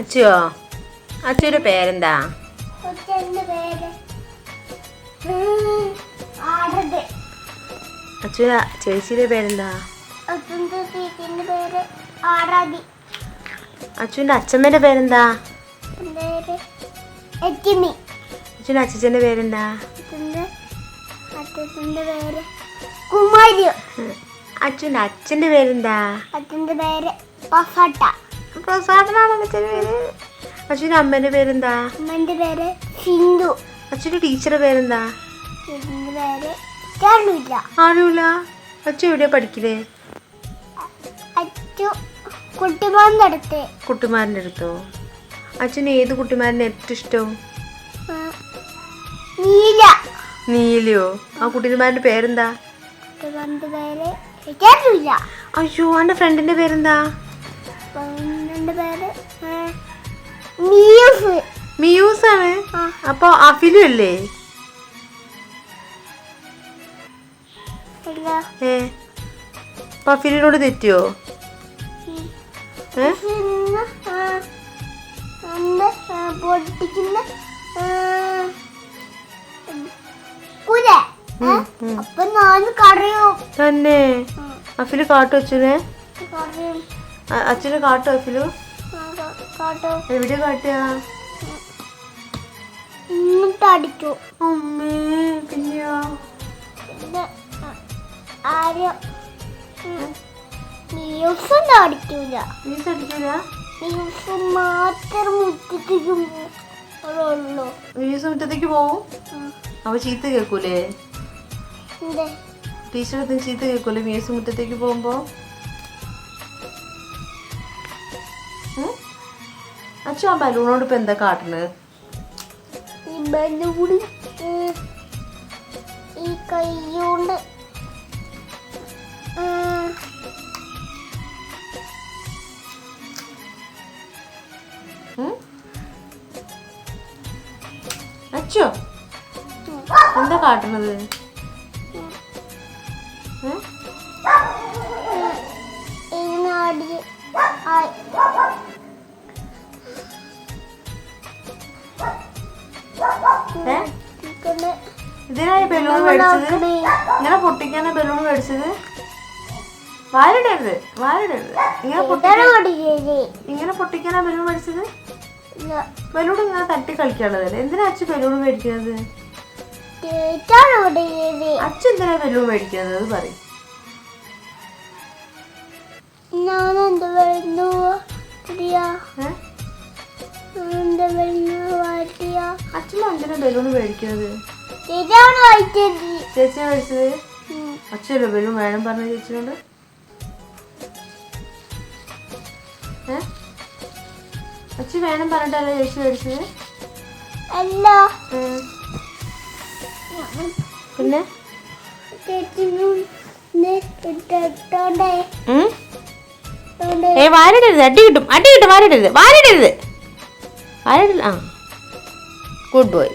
അച്ചുവോ അച്ചുവിന്റെ പേരെന്താ? അച്ചുവിന്റെ ചേച്ചിയുടെ പേരെന്താ? അച്ഛന്റെ അച്ചുവിന്റെ അച്ഛമ്മേന്റെ പേരെന്താ? അച്ഛന്റെ അച്ഛന്റെ പേരെന്താ? അച്ഛന്റെ അച്ഛന്റെ പേരെന്താ? അച്ഛന്റെ പേര് പഫട്ട പ്രസാദനാണ് അച്ഛന്റെ പേര്? അച്ചുവിന്റെ അമ്മേന്റെ പേരെന്താ? അമ്മന്റെ പേര് സിന്ധു. അച്ഛന്റെ ടീച്ചറുടെ പേരെന്താ? ആരുമില്ല അച്ചു എവിടെയാ പഠിക്കലേ? അച്ചു കുട്ടിമാന്റെ അടുത്ത്. കുട്ടിമാരന്റെ അടുത്തോ? അച്ഛന് ഏത് കുട്ടിമാരനെ ഏറ്റവും ഇഷ്ടം? നീല. നീലയോ? ആ കുട്ടിമാരന്റെ പേരെന്താ? അയ്യോ ആന്റെ ഫ്രണ്ടിന്റെ പേരെന്താ? പെണ്ണിന്റെ പേര് മിയൂസ്. മിയൂസ് ആണ്. അപ്പൊ അഫിലു അല്ലേ? അല്ല ഏ അപ്പൊ അഫിലിനോട് തെറ്റിയോ? പൊട്ടിക്കുന്ന. അപ്പൊ ഞാൻ കറിയും. തന്നെ. അഫിൽ കാട്ടു വെച്ചു കറിയും. അച്ഛന് കാട്ടോ അഫിലു എവിടെ കാട്ടിയാ അടിച്ചു അമ്മേ പിന്നെയോ? ആരും? അടിക്കൂല. മാത്രം ഉള്ളൂ മീസ് മുറ്റത്തേക്ക് പോവും? അവ അപ്പൊ ചീത്ത കേൾക്കൂലേ? ടീച്ചർ ചീത്ത കേൾക്കൂലേ? മീസ് മുറ്റത്തേക്ക് പോകുമ്പോ? അച്ഛൻ ആ ബലൂണോട് ഇപ്പൊ എന്താ കാട്ടുന്നത് ഈ ബലൂൺ? അച്ചോ എന്താ കാട്ടുന്നത് ഉം? ഇതിനായി ബലൂൺ മേടിച്ചത്. ഇങ്ങനെ പൊട്ടിക്കാനാ ബലൂൺ മേടിച്ചത്? വാലിടരുത് വാലിടരുത്. ഇങ്ങനെ ഇങ്ങനെ പൊട്ടിക്കാനാ ബലൂൺ മേടിച്ചത്. ബലൂൺ ഇങ്ങനെ തട്ടി കളിക്കാനുള്ളതല്ലേ എന്തിനാ അച്ഛൻ ബലൂൺ മേടിക്കുന്നത്. അച്ഛൻ എന്തിനാ ബലൂൺ മേടിക്കുന്നത് അത് പറയും. അച്ഛൻ എന്തിനാ ബലൂൺ മേടിക്കുന്നത് ഇതാണ് വായിച്ചത് ചേച്ചിയാ മേടിച്ചത് ഉം. അച്ഛല്ലോ ബലൂൺ വേണം പറഞ്ഞ ചേച്ചിയോട് ഏ? അച്ഛൻ വേണം പറഞ്ഞിട്ടല്ലേ ചേച്ചി മേടിച്ചത്? അല്ല. പിന്നെ? ഏ വാരിടരുത്. അടി കിട്ടും. അടി കിട്ടും. വാരിടരുത്. വാരിടരുത്. വാരിടരുത്. ആ. Good boy.